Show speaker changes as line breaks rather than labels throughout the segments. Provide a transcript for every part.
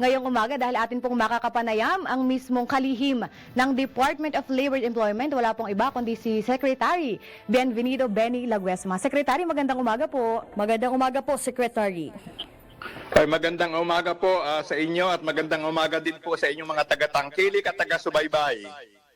ngayong umaga dahil atin pong makakapanayam ang mismong kalihim ng Department of Labor and Employment. Wala pong iba kundi si Secretary Bienvenido Benny Laguesma. Secretary, magandang umaga po.
Magandang umaga po, Secretary.
Ay, magandang umaga po ah, sa inyo at magandang umaga din po sa inyong mga taga-tangkilik at taga-subaybay.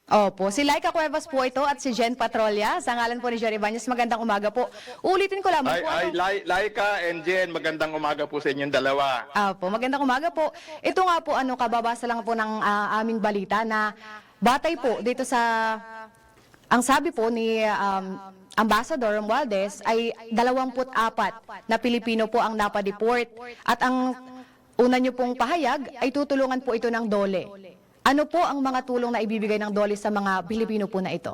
Opo, si Laika Cuevas po ito at si Jen Patrolia. Sa ngalan po ni Jerry Banyas, magandang umaga po. Ulitin ko lamang
Ay,
po.
ay,
ano-
Lai- Laika and Jen, magandang umaga po sa inyong dalawa.
Apo, magandang umaga po. Ito nga po, ano, kababasa lang po ng ah, aming balita na batay po dito sa, ang sabi po ni um, Ambassador Romualdez ay 24 na Pilipino po ang napadeport. At ang una nyo pong pahayag ay tutulungan po ito ng dole. Ano po ang mga tulong na ibibigay ng dole sa mga Pilipino po na ito?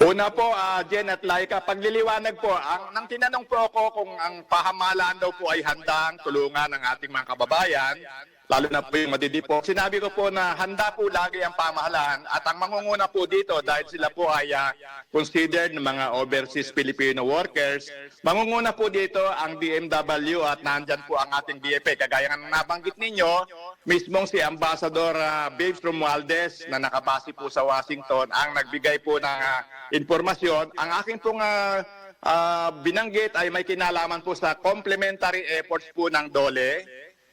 Una po, ah, Jen at Laika, pagliliwanag po, ang, nang tinanong po ako kung ang pahamalaan daw po ay handang tulungan ng ating mga kababayan, lalo na po yung madidipo. Sinabi ko po na handa po lagi ang pamahalaan at ang mangunguna po dito dahil sila po ay ah, considered ng mga overseas Filipino workers, mangunguna po dito ang DMW at nandyan po ang ating DFA. Kagaya ng nabanggit ninyo, mismong si Ambassador uh, Babes Romualdez na nakabase po sa Washington ang nagbigay po ng ah, impormasyon. Ang aking pong ah, ah, binanggit ay may kinalaman po sa complementary efforts po ng DOLE.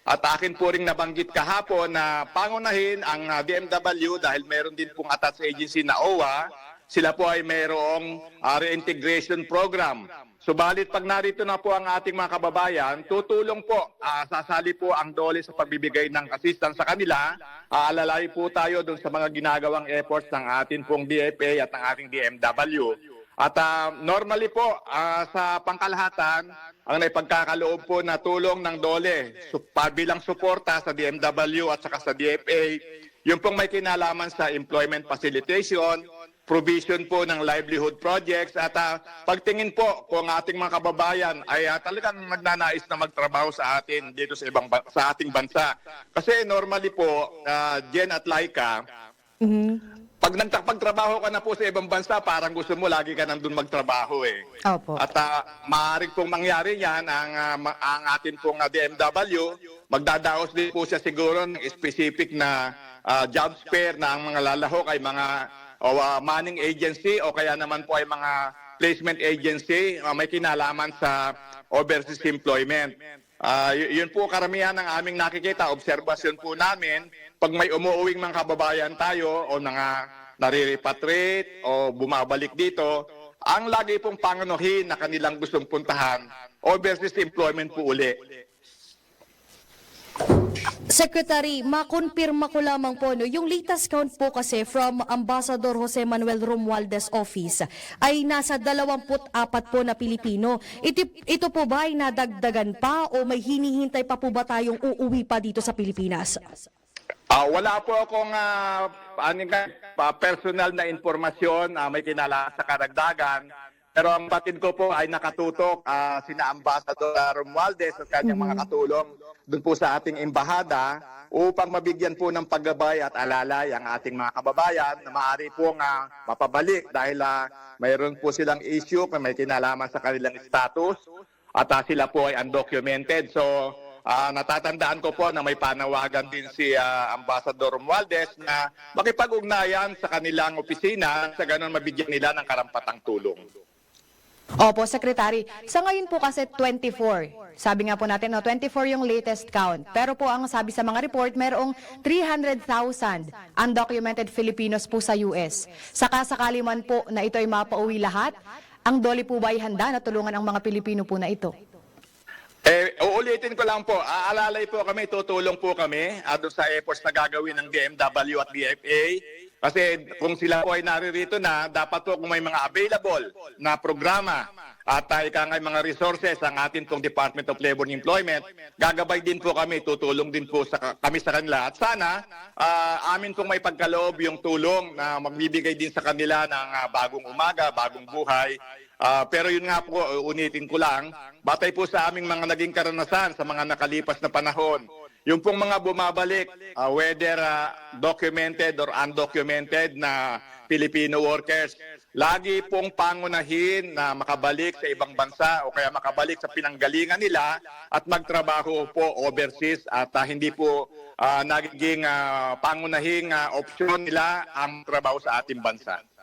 At akin po ring nabanggit kahapon na pangunahin ang ah, DMW dahil meron din pong attached agency na OWA. Sila po ay mayroong ah, reintegration program. Subalit pag narito na po ang ating mga kababayan, tutulong po, ah, sasali po ang DOLE sa pagbibigay ng assistance sa kanila. Aalalay po tayo dun sa mga ginagawang efforts ng ating pong DFA at ng ating DMW. At ah, normally po, ah, sa pangkalahatan, ang naipagkakaloob po na tulong ng DOLE pa- bilang suporta sa DMW at saka sa DFA, yung pong may kinalaman sa employment facilitation, provision po ng livelihood projects at ah, pagtingin po kung ating mga kababayan ay ah, talagang nagnanais na magtrabaho sa atin dito sa ibang ba- sa ating bansa. Kasi normally po, ah, Jen at Laika, pag nagpagtrabaho ka na po sa ibang bansa, parang gusto mo lagi ka nandun magtrabaho eh.
Opo.
At uh, maaaring pong mangyari yan, ang, ah, ma- ang atin pong ah, DMW, magdadaos din po siya siguro ng specific na ah, job fair na ang mga lalahok ay mga o, ah, manning agency o kaya naman po ay mga placement agency ah, may kinalaman sa overseas employment. Y- yun po karamihan ng aming nakikita, obserbasyon po namin, pag may umuuwing mga kababayan tayo o mga nare-repatriate o bumabalik dito, ang lagi pong panganuhin na kanilang gustong puntahan, overseas employment po uli.
Secretary, makonfirma ko lamang po, no, yung latest count po kasi from Ambassador Jose Manuel Romualdez office ay nasa 24 po na Pilipino. Ito, ito po ba ay nadagdagan pa o may hinihintay pa po ba tayong uuwi pa dito sa Pilipinas?
Ah, wala po akong ah, ano pa- personal na impormasyon ah, may kinala sa karagdagan. Pero ang batid ko po ay nakatutok ah, sina Ambassador Romualdez at kanyang mga katulong doon po sa ating embahada upang mabigyan po ng paggabay at alalay ang ating mga kababayan na maaari po nga mapabalik dahil ah, mayroon po silang issue may kinalaman sa kanilang status at ah, sila po ay undocumented. So Ah, natatandaan ko po na may panawagan din si ah, Ambassador Romualdez na makipag-ugnayan sa kanilang opisina sa ganun mabigyan nila ng karampatang tulong.
Opo, Secretary. Sa ngayon po kasi 24. Sabi nga po natin, no, 24 yung latest count. Pero po ang sabi sa mga report, merong 300,000 undocumented Filipinos po sa US. Saka sakali man po na ito ay mapauwi lahat, ang doli po ba ay handa na tulungan ang mga Pilipino po na ito?
Eh, uulitin ko lang po, aalalay po kami, tutulong po kami uh, sa efforts na gagawin ng DMW at DFA. Kasi kung sila po ay naririto na, dapat po kung may mga available na programa at uh, ika nga mga resources ang atin pong Department of Labor and Employment, gagabay din po kami, tutulong din po sa, kami sa kanila. At sana, ah, amin pong may pagkaloob yung tulong na magbibigay din sa kanila ng ah, bagong umaga, bagong buhay, Ah, pero yun nga po, unitin ko lang, batay po sa aming mga naging karanasan sa mga nakalipas na panahon, yung pong mga bumabalik, ah, whether ah, documented or undocumented na Filipino workers, lagi pong pangunahin na makabalik sa ibang bansa o kaya makabalik sa pinanggalingan nila at magtrabaho po overseas at ah, hindi po ah, nagiging ah, pangunahing ah, opsyon nila ang trabaho sa ating bansa.